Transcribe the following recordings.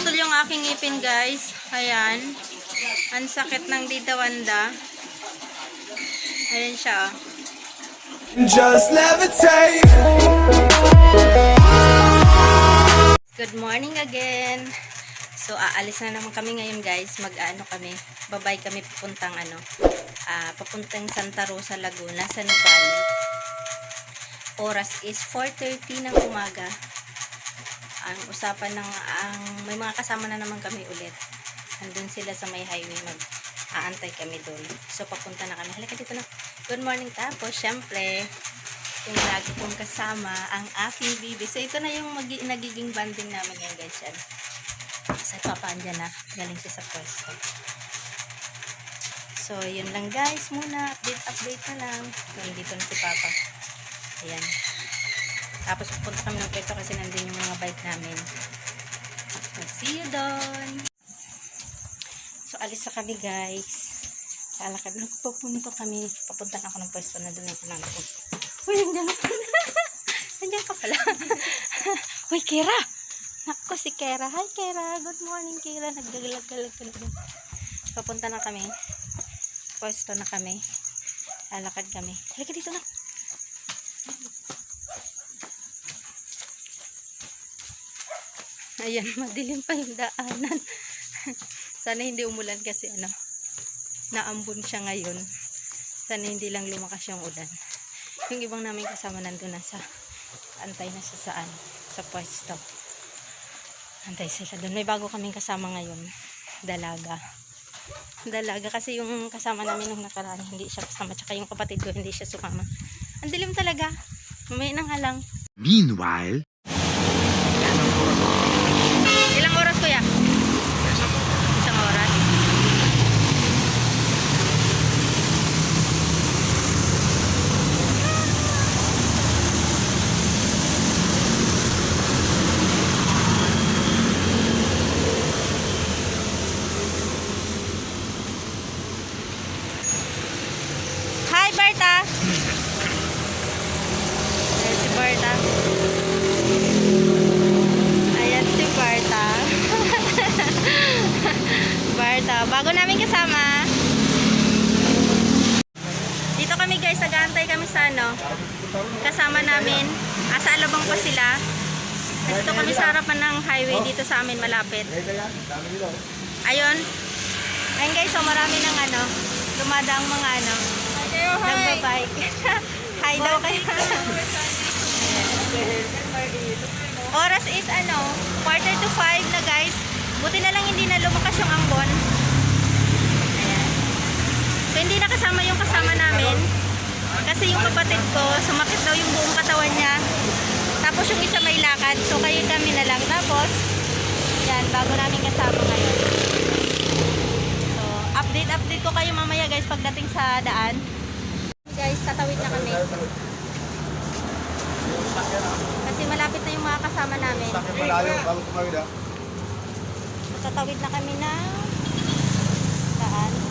Naputol yung aking ngipin, guys. Ayan. Ang sakit ng Dita Wanda. Ayan siya. oh. Just levitate. Good morning again. So, aalis na naman kami ngayon, guys. Mag-ano kami. Babay kami papuntang ano. ah papuntang Santa Rosa, Laguna, sa Nuvali. Oras is 4.30 ng umaga. Ang usapan ng, ang, may mga kasama na naman kami ulit. Andun sila sa may highway, mag aantay kami doon. So, papunta na kami. Halika dito na. Good morning. Tapos, syempre, yung lagi kong kasama, ang aking bibi. So, ito na yung magi- nagiging banding namin ngayon, guys. Yan. Sa papa, andyan na. Galing siya sa pwesto. So, yun lang guys muna. Update, update na lang. So, dito na si papa. Ayan. Tapos, pupunta kami ng pwesto kasi nandun yung mga bike namin. So, see you doon. So, alis na kami guys. Lalakad na pupunta kami. Papunta na ako ng pwesto na doon yung kunang ko. Uy, nandiyan ka pala. nandiyan ka pala. Uy, Kira! Nako, si Kira. Hi, Kira. Good morning, Kira. Nagdagalag-galag ka na. Papunta na kami. Pwesto na kami. Lalakad kami. Halika dito na. Ayan, madilim pa yung daanan. Sana hindi umulan kasi ano, naambon siya ngayon. Sana hindi lang lumakas yung ulan. Yung ibang namin kasama nandun na sa antay na sa saan, sa pwesto. Antay sila doon. May bago kaming kasama ngayon. Dalaga. Dalaga kasi yung kasama namin nung nakaraan hindi siya kasama. Tsaka yung kapatid ko hindi siya sumama. Ang dilim talaga. Mamaya nang halang. Meanwhile, Ilang oras kuya? Isang oras. Hi Berta! Ayan si Berta. Ayan si Barta. Barta. Bago namin kasama. Dito kami guys, nag-aantay kami sa ano. Kasama namin. Ah, sa Alabang pa sila. Dito kami sa harapan ng highway dito sa amin malapit. Ayun. Ayun guys, so marami ng ano, dumadaang mga ano, nagbabike. hi daw kayo. Oras is ano, quarter to five na guys. Buti na lang hindi na lumakas yung ambon. Ayan. So, hindi nakasama yung kasama namin. Kasi yung kapatid ko, sumakit daw yung buong katawan niya. Tapos yung isa may lakad. So, kayo kami na lang. Tapos, yan, bago namin kasama ngayon. So, update, update ko kayo mamaya guys pagdating sa daan. Guys, tatawid na kami. Kasi malapit na yung mga kasama namin. malayo bago tumawid ah. Tatawid na kami na daan.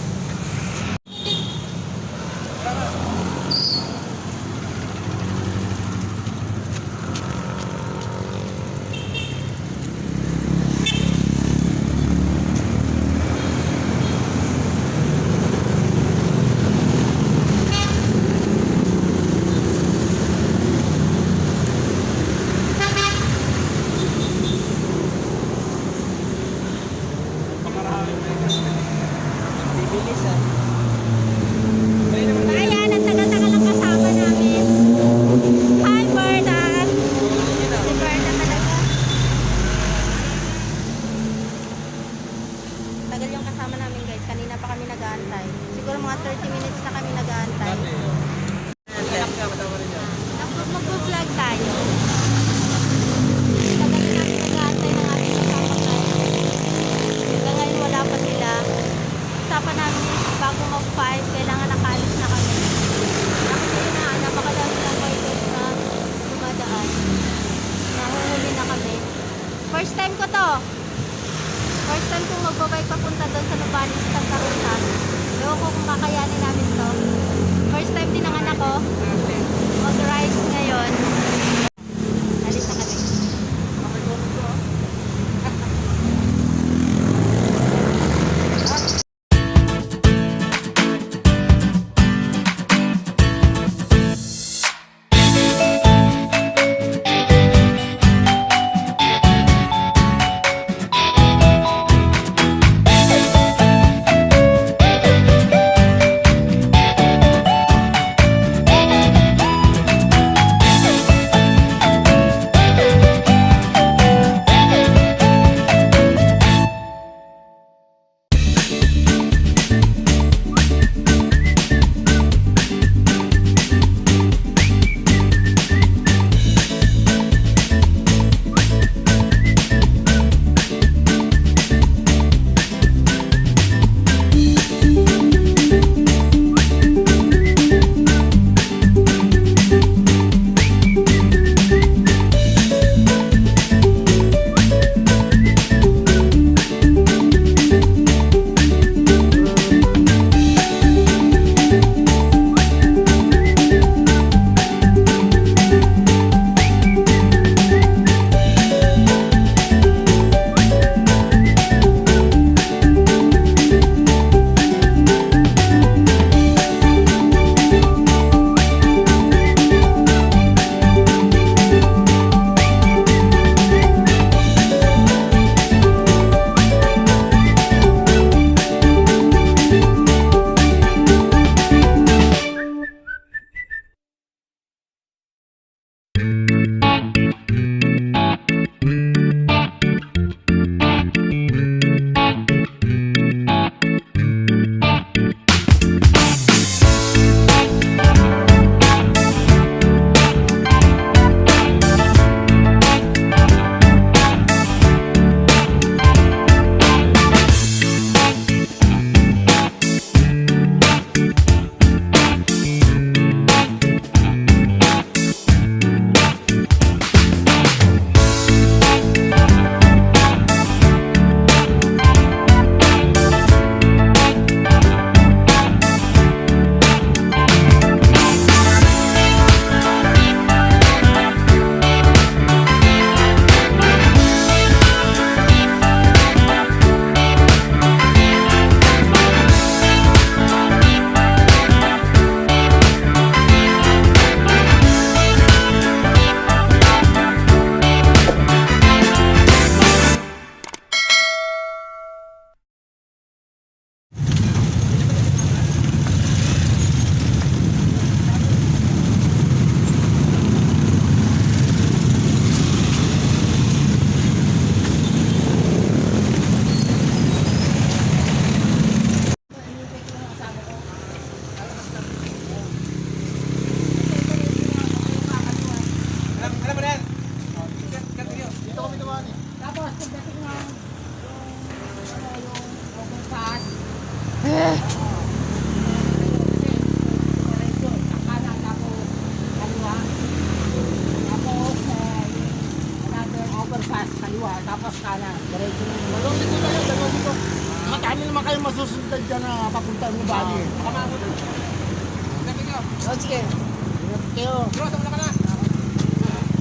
Oh, sige. Ingat kayo. Iwasan mo na ka na.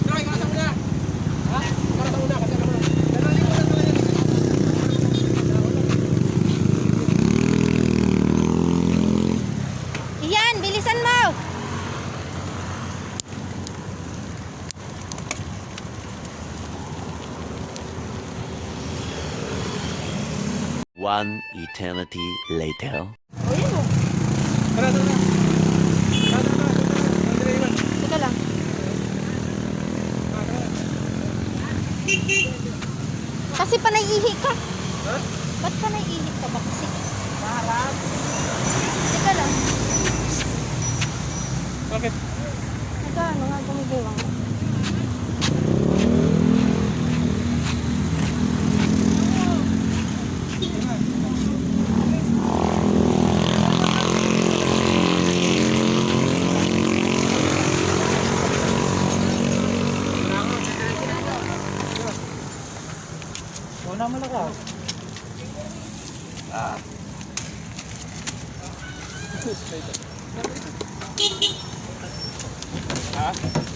Pero iwasan mo na. Ha? Mo na kasi talaga. Iyan, bilisan mo! One eternity later. Tara, tara. Teka lang. Kasi panay ihi ka. Ha? Ba't panay ihi ka ba kasi? Parang. Teka lang. Bakit? Nagkaano nga gumigiwang? да?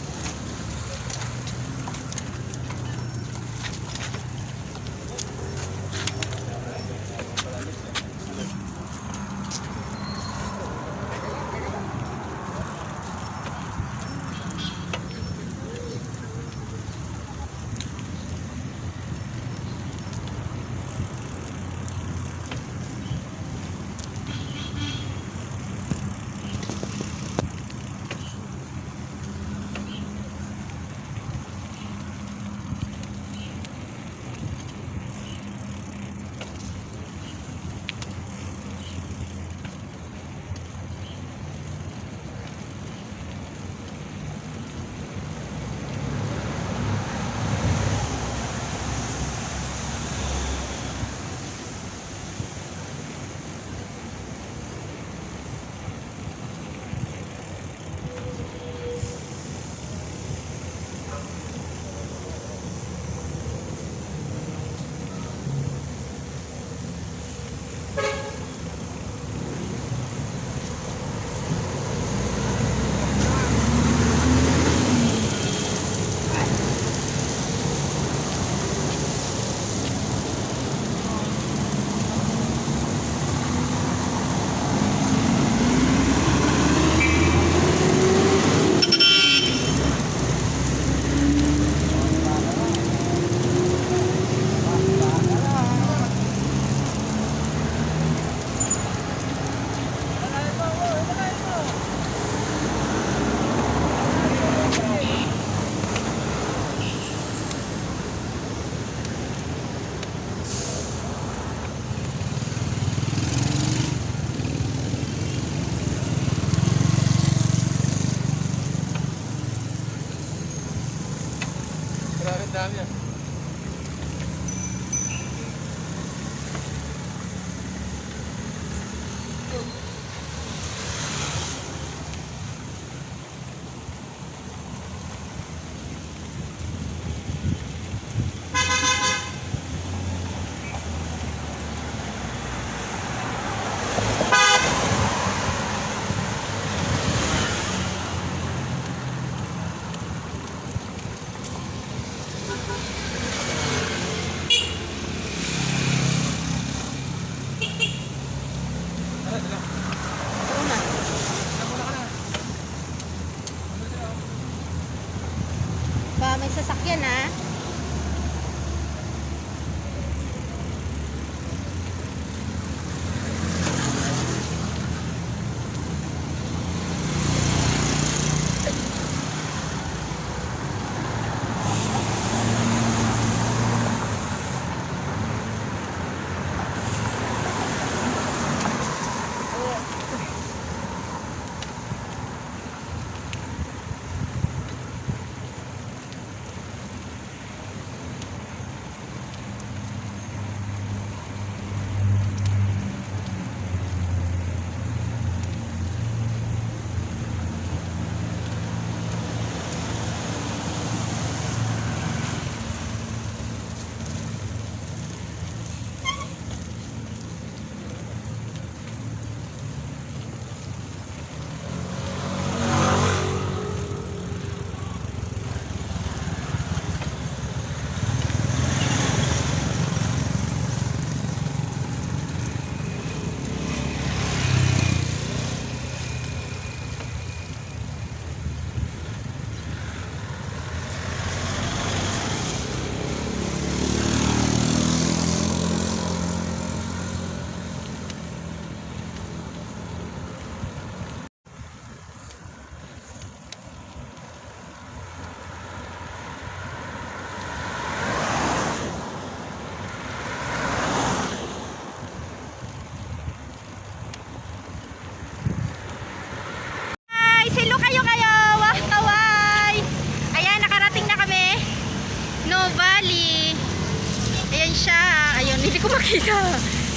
在哪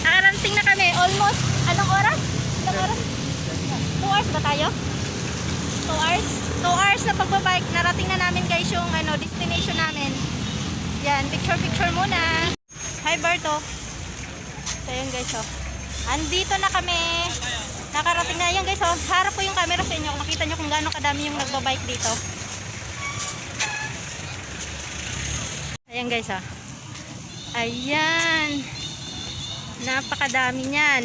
Nakarating na kami. Almost, anong oras? Anong oras? 2 hours ba tayo? 2 hours? 2 hours na pagbabike. Narating na namin guys yung ano, destination namin. Yan, picture-picture muna. Hi Barto. So yun guys oh. Andito na kami. Nakarating na yan guys oh. Harap ko yung camera sa inyo. Makita nyo kung gaano kadami yung nagbabike dito. Ayan guys oh. Ayan. Napakadami niyan.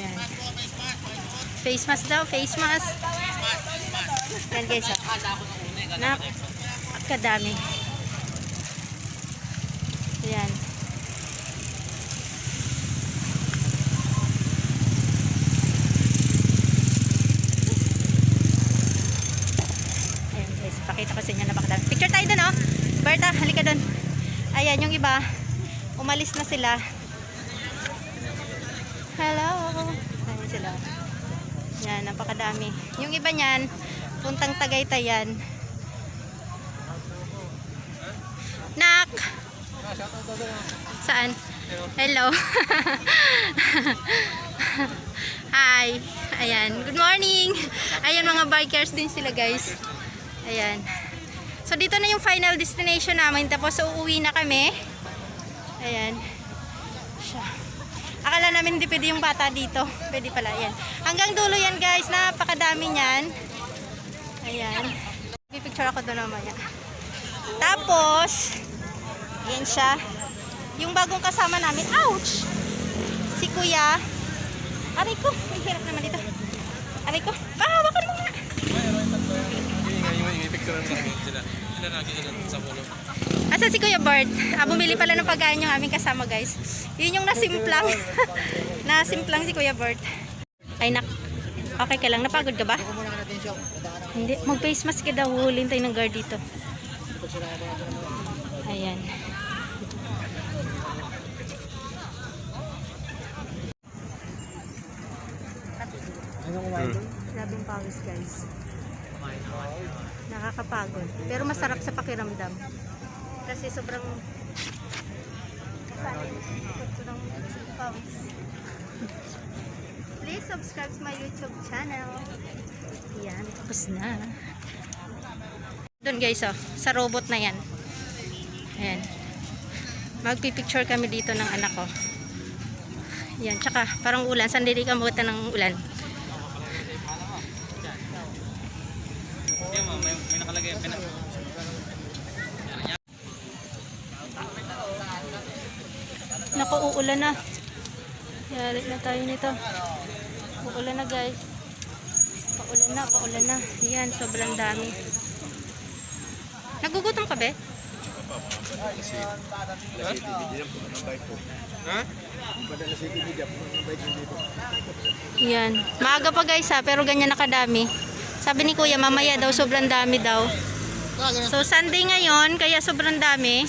Ayan. Face mask daw, face mask. Ayan guys oh. Napakadami. Ayan. Ayan guys, pakita ko sa inyo napakadami. Picture tayo dun oh. Berta, halika dun. Ayan, yung iba, umalis na sila. Hello. Ayan sila. Yan, napakadami. Yung iba niyan, puntang Tagaytay yan. Nak! Saan? Hello. Hi. Ayan. Good morning. Ayan mga bikers din sila guys. Ayan. So dito na yung final destination namin. Tapos uuwi na kami. Ayan. Siya. Akala namin hindi pwede yung bata dito. Pwede pala. Ayan. Hanggang dulo yan guys. Napakadami niyan. Ayan. Pipicture ako doon mamaya. Tapos, yan siya. Yung bagong kasama namin, ouch! Si Kuya. Aray ko, may hirap naman dito. Aray ko, pahawakan mo nga. Asa si Kuya Bart? Ah, bumili pala ng pagkain yung aming kasama guys. Yun yung nasimplang. nasimplang si Kuya Bart. Ay nak, okay ka lang. Napagod ka ba? Hindi, mag-face mask ka daw. Hulin tayo ng guard dito. Ayan. Doon? Grabing pawis guys. Nakakapagod. Pero masarap sa pakiramdam. Kasi sobrang kasanin. Ikot ko ng. Please subscribe to my YouTube channel. Yan, tapos na. Doon guys, oh, sa robot na yan. Ayan. Magpipicture kami dito ng anak ko. Yan, tsaka parang ulan. Sandali ka mabuta ng ulan. Uulan na. Yari na tayo nito. Uulan na guys. Paulan na, paulan na. Yan, sobrang dami. Nagugutom ka be? Yan. Maaga pa guys ha, pero ganyan nakadami. Sabi ni kuya, mamaya daw sobrang dami daw. So Sunday ngayon, kaya sobrang dami.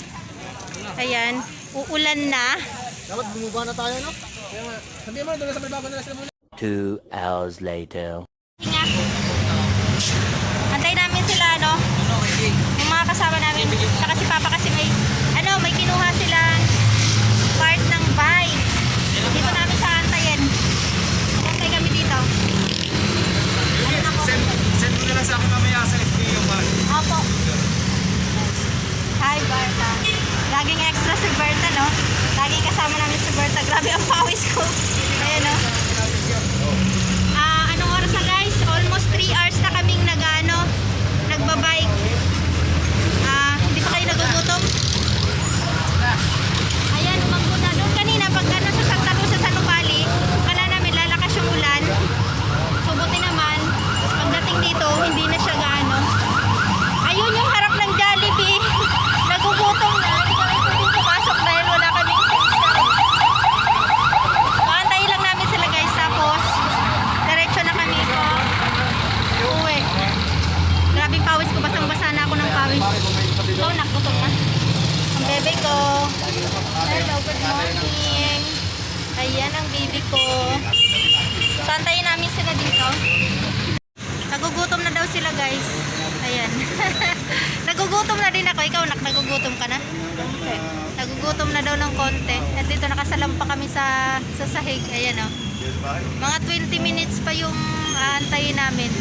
Ayan, uulan na. Dapat bumaba na tayo, no? Sabi mo, doon sa may bago nila sila muna. Two hours later. Nga. Antay namin sila, no? Yung mga kasama namin. Saka si Papa kasi may, ano, may kinuha silang part ng bike. Dito namin sa antayin. Antay kami dito. Send, send mo na lang sa akin mamaya sa FB yung bag. Opo. Hi, Berta. Laging extra si Berta, no? Laging kasama namin si Berta. Grabe ang pawis ko. Ayan, no? Ah, anong oras na, guys? Almost 3 hours na kaming nag-ano, nagbabike. Ah, hindi pa kayo nagugutom? Ayan, umangko na. Doon kanina, pagka nasa Santa Rosa sa Nupali, kala namin lalakas yung ulan. So, buti naman, pagdating dito, hindi na siya gaano. Ayun yung harap ng Jollibee. Nagugutom na. Hindi kami pwedeng pumasok dahil wala kaming Paantay lang namin sila guys. Tapos, diretso na kami ko. Uwi. Grabing pawis ko. Basang-basa na ako ng pawis. Ikaw, nakutom na. Ang bebe ko. Hello, good morning. Ayan ang baby ko. So, antayin namin sila dito. Nagugutom na daw sila guys. Ayan. nagugutom na din ako. Ikaw, nak, nagugutom ka na? Okay. Nagugutom na daw ng konti. At dito nakasalam pa kami sa, sa sahig. Ayan o. Mga 20 minutes pa yung aantayin namin.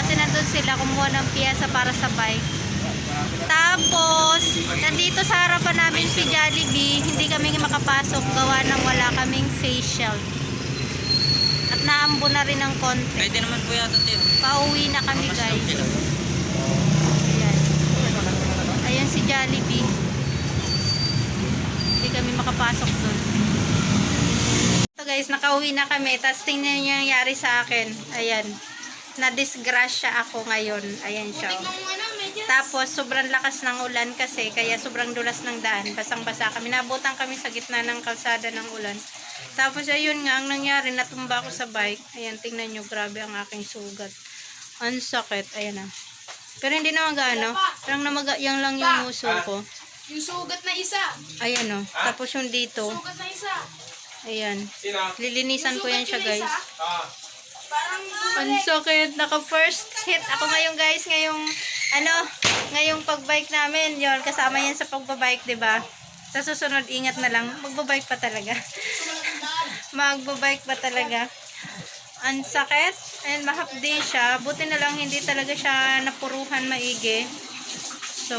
Kasi nandun sila kumuha ng piyesa para sa bike. Tapos, nandito sa harapan namin si Jollibee, hindi kami makapasok gawa ng wala kaming facial. At naambo na rin ng konti. Pwede naman po yata ito. Pauwi na kami guys. Ayan. Ayan si Jollibee. Hindi kami makapasok dun. So guys, nakauwi na kami. Tapos tingnan niyo yung nangyari sa akin. Ayan. Na-disgrasya ako ngayon. Ayan siya. oh. Tapos sobrang lakas ng ulan kasi kaya sobrang dulas ng daan. Basang-basa kami. Nabutan kami sa gitna ng kalsada ng ulan. Tapos ayun nga, ang nangyari, natumba ako sa bike. Ayan, tingnan nyo, grabe ang aking sugat. Ang sakit, ayan na. Pero hindi naman gaano. Parang namaga, yan lang yung muso ko. Yung sugat na isa. Ayan o. Tapos yung dito. Sugat na isa. Ayan. Lilinisan ko yan siya guys. Ah. Parang Ang sakit. Naka first hit ako ngayon guys. Ngayong, ano, ngayong pagbike namin. yon kasama yan sa pagbabike, ba? Sa susunod, ingat na lang. Magbabike pa talaga. Magbabike pa talaga. Ang sakit. And mahapdi siya. Buti na lang hindi talaga siya napuruhan maigi. So,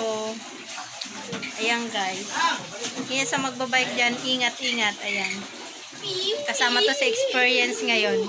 ayan guys. Kaya sa magbabike dyan, ingat-ingat. Ayan. Kasama to sa experience ngayon.